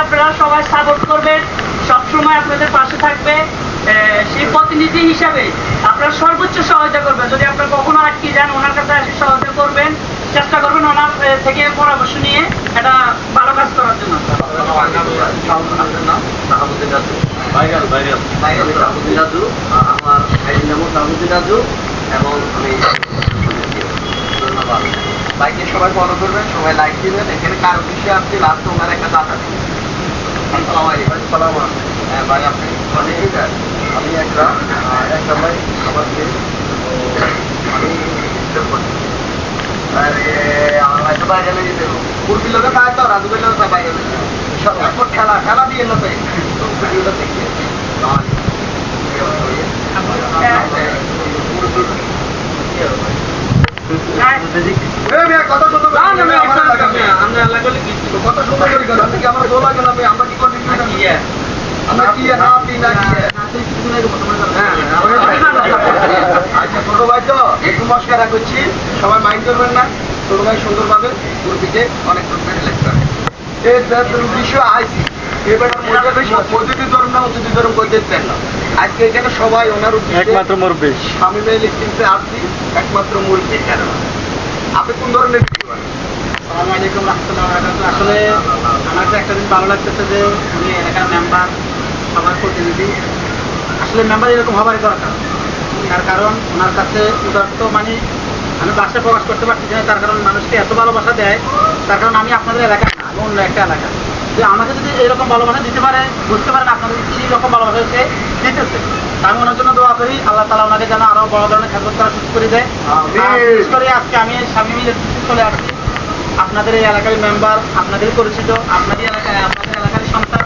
আপনার সবাই সাপোর্ট করবেন সবসময় আপনাদের পাশে থাকবে সেই প্রতিনিধি হিসাবে আপনারা সর্বোচ্চ সহায়তা করবেন যদি আপনারা কখনো আটকে যান ওনার কাছে এসে সহায়তা করবেন করবেন ওনার থেকে পরামর্শ নিয়ে একটা ভালো কাজ করার জন্য। আমার আইডির নামও শাহাবুদ্দিন রাজু এবং আমি ধন্যবাদ বাইকে সবাই ফলো করবেন সবাই লাইক দিবেন। এখানে কার উদ্দেশ্যে আসছে লাস্ট ওনার একটা দাতা দিন আসসালামু আলাইকুম। হ্যাঁ ভাই আপনি? অনেক আমি একটা একটা ভাই আমার কে আমি আরে আমার ভাই তো বাইরে লেগে দেবো পূর্বী লোকে পায় তো রাজু ভাই লোকে বাইরে লেগে এখন খেলা খেলা দিয়ে না তাই দেখে কত সুন্দর না, না, না, আমার একটা- লাগবে। আমরা কি কত সুন্দর করে গেল আপনি কি আমার দোলা গেল আমরা কি কন্টিনিউ আমরা কি না আপনি না কি হ্যাঁ, আচ্ছা ছোট ভাই তো একটু মস্কারা করছি সবাই মাইন্ড করবেন না ভাই সুন্দরভাবে গ্রুপিকে অনেক গ্রুপে সিলেক্ট করে এই বিষয় আইসি। এবার প্রতিটি ধর্ম না অতিথি ধর্ম কই দেখতেন না। আজকে এখানে সবাই ওনার একমাত্র মুরব্বী। স্বামী মেয়ে লিখতে আসছি একমাত্র মুরগি কেন আপনি কোন ধরনের ভিডিও বানান? আসসালামু আলাইকুম রহমতুল্লাহ আসলে আমার তো একটা ভালো লাগতেছে যে উনি এলাকার মেম্বার সবার প্রতিনিধি। আসলে মেম্বার এরকম হবারই দরকার। তার কারণ ওনার কাছে উদার্ত মানে আমি বাসায় প্রকাশ করতে পারছি না তার কারণ মানুষকে এত ভালোবাসা দেয় তার কারণ আমি আপনাদের এলাকায় না আমি অন্য একটা এলাকা। যে আমাকে যদি এরকম ভালোবাসা দিতে পারে বুঝতে পারেন আপনাদের কি রকম ভালোবাসা সে দিতেছে আমি ওনার জন্য দোয়া করি আল্লাহ তালা ওনাকে যেন আরও বড় ধরনের খেদমত করা সুযোগ করে দেয়। বিশেষ করে আজকে আমি স্বামী মিলে চলে আসছি। আপনাদের এই এলাকার মেম্বার আপনাদের পরিচিত আপনাদের এলাকায় আপনাদের এলাকার সন্তান।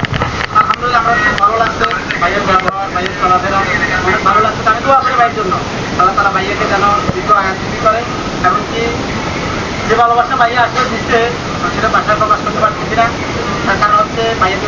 আলহামদুলিল্লাহ আমার খুব ভালো লাগছে। ভাইয়ের ব্যবহার ভাইয়ের চলাফেরা অনেক ভালো লাগছে। আমি দোয়া করি ভাইয়ের জন্য। আল্লাহ তালা ভাইয়াকে যেন যে ভালোবাসা ভাইয়া আসলে দিচ্ছে, সেটা বাসায় প্রকাশ করতে পারতেছি না। তার কারণ হচ্ছে ভাইয়াকে